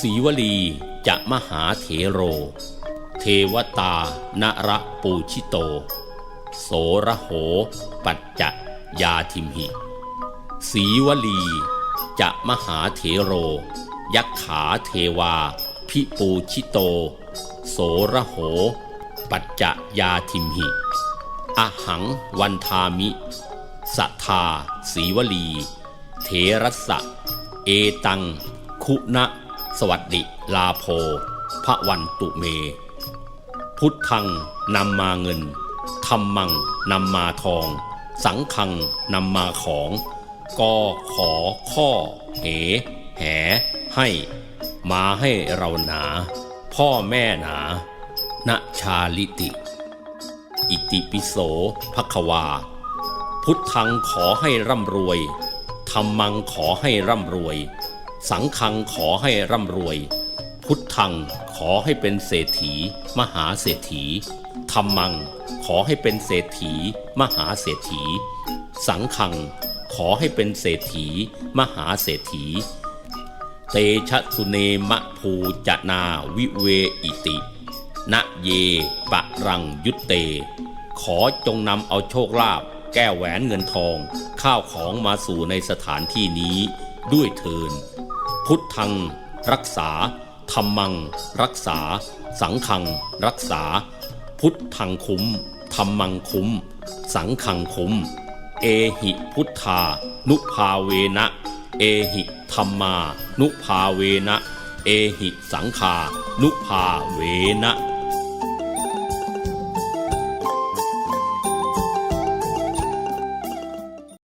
ศีวลีจะมหาเถโร เทวตา นระปูชิโต โสระโห ปัจจะยาทิมหิศีวลีจะมหาเถโร ยักขาเทวา พิปูชิโต โสระโห ปัจจะยาทิมหิอหังวันทามิ สัทธาศีวลี เถรัสะ เอตัง คุณะ สวัสดิลาโภพระวันตุเม พุทธังนำมาเงินธรรมังนำมาทอง สังคังนำมาของกอขอข้อ เห แห ให้ มาให้เราหนา พ่อแม่หนาณชาลิติ อิติปิโสภควา พุทธังขอให้ร่ำรวยธรรมังขอให้ร่ำรวย สังฆังขอให้ร่ำรวย พุทธังขอให้เป็นเศรษฐี มหาเศรษฐีธรรมัง ขอให้เป็นเศรษฐี มหาเศรษฐี สังฆัง ขอให้เป็นเศรษฐี มหาเศรษฐี เตชะสุเนมะภูจนาวิเวอิติณเยปะรังยุตเต ขอจงนำเอาโชคลาภแก้วแหวนเงินทอง ข้าวของมาสู่ในสถานที่นี้ด้วยเทิน พุทธัง รักษาธรรมัง รักษา สังฆัง รักษา พุทธังคุ้มธรรมังคุ้ม สังฆังคุ้ม เอหิพุทธา นุภาเวนะ เอหิธรรมา นุภาเวนะ เอหิสังฆานุภาเวนะ